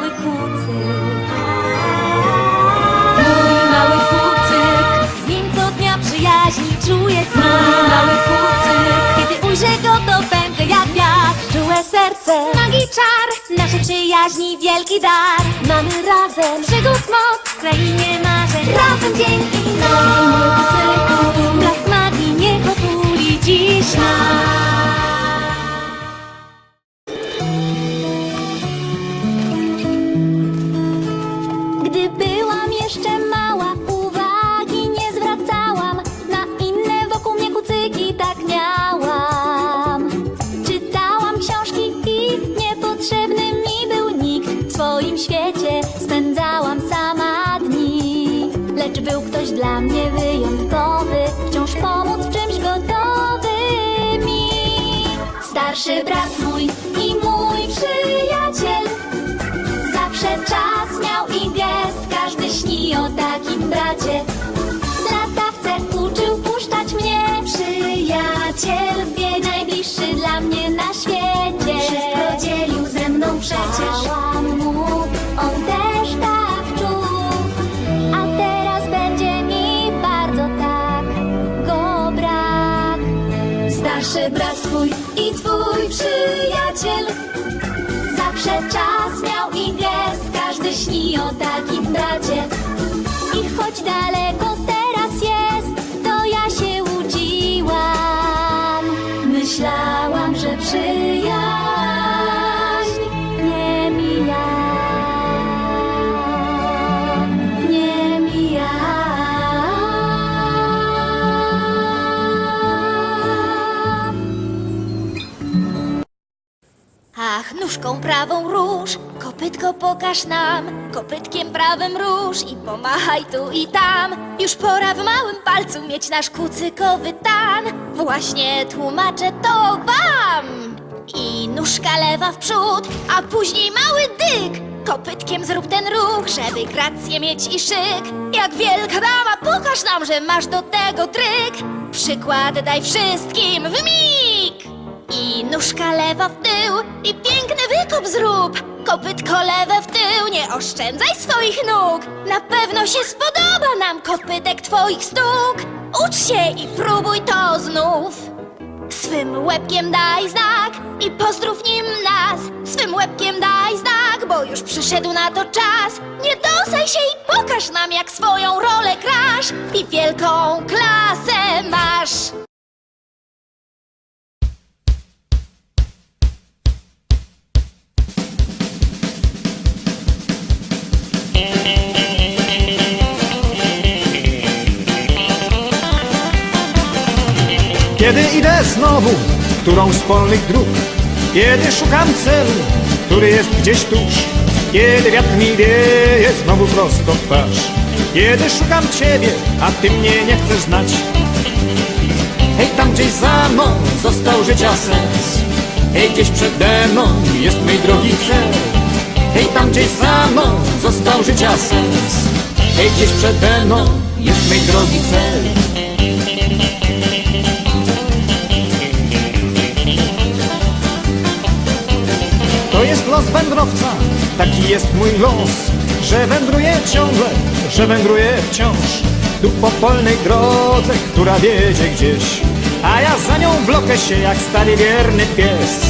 mały kucyk. Mój mały kucyk, z nim co dnia przyjaźni czuję smak. Mój mały kucyk, kiedy ujrzę go, to pędzę jak wiatr. Czułe serce, magii czar, naszej przyjaźni wielki dar. Mamy razem przygód moc w krainie marzeń. Razem dzięki nam, mój kucyku, blask magii niech otuli dziś nas. Był ktoś dla mnie wyjątkowy, wciąż pomóc w czymś gotowy mi. Starszy brat mój i mój przyjaciel. Zawsze czas miał i gest, każdy śni o takim bracie. Starszy brat twój i twój przyjaciel. Zawsze czas miał i gest, każdy śni o takim bracie. I choć daleko teraz nóżką prawą róż, kopytko pokaż nam, kopytkiem prawym róż i pomachaj tu i tam. Już pora w małym palcu mieć nasz kucykowy tan. Właśnie tłumaczę to wam. I nóżka lewa w przód, a później mały dyk. Kopytkiem zrób ten ruch, żeby grację mieć i szyk. Jak wielka dama, pokaż nam, że masz do tego tryk. Przykład daj wszystkim w mig. I nóżka lewa w tył i piękny wykop zrób. Kopytko lewe w tył, nie oszczędzaj swoich nóg. Na pewno się spodoba nam kopytek twoich stóg. Ucz się i próbuj to znów. Swym łebkiem daj znak i pozdrów nim nas. Swym łebkiem daj znak, bo już przyszedł na to czas. Nie dosaj się i pokaż nam, jak swoją rolę grasz. I wielką klasę masz. Znowu w którąś z polnych dróg Kiedy szukam celu, który jest gdzieś tuż Kiedy wiatr mi wieje znowu prosto w twarz. Kiedy szukam Ciebie, a Ty mnie nie chcesz znać. Hej, tam gdzieś za mną został życia sens Hej, gdzieś przede mną jest mój drogi cel. Hej, tam gdzieś za mną został życia sens Hej, gdzieś przede mną jest mój drogi cel jest los wędrowca, taki jest mój los, że wędruję ciągle, że wędruję wciąż. Tu po polnej drodze, która wiedzie gdzieś, a ja za nią wlokę się jak stary wierny pies.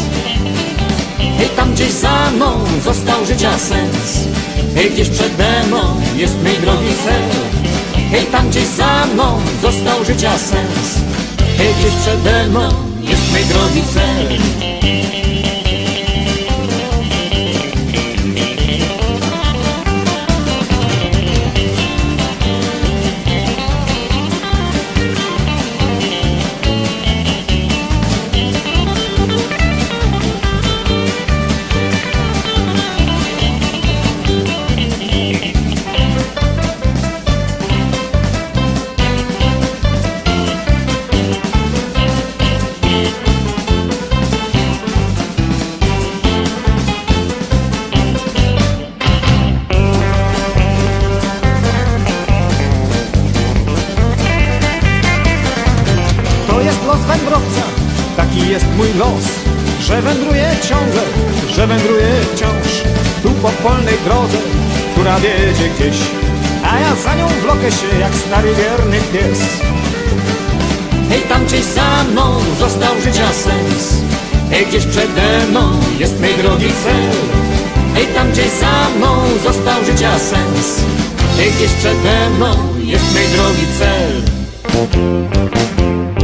Hej, tam gdzieś za mną został życia sens, hej, gdzieś przede mną jest mój drogi cel. Hej, tam gdzieś za mną został życia sens, hej, gdzieś przede mną jest mój drogi cel. Jest los wędrowca, taki jest mój los, że wędruję ciągle, że wędruję wciąż. Tu po polnej drodze, która wiedzie gdzieś, a ja za nią wlokę się jak stary wierny pies. Hej, tam gdzieś za mną został życia sens, hej, gdzieś przede mną jest mej drogi cel. Hej, tam gdzieś za mną został życia sens, hej, gdzieś przede mną jest mej drogi cel.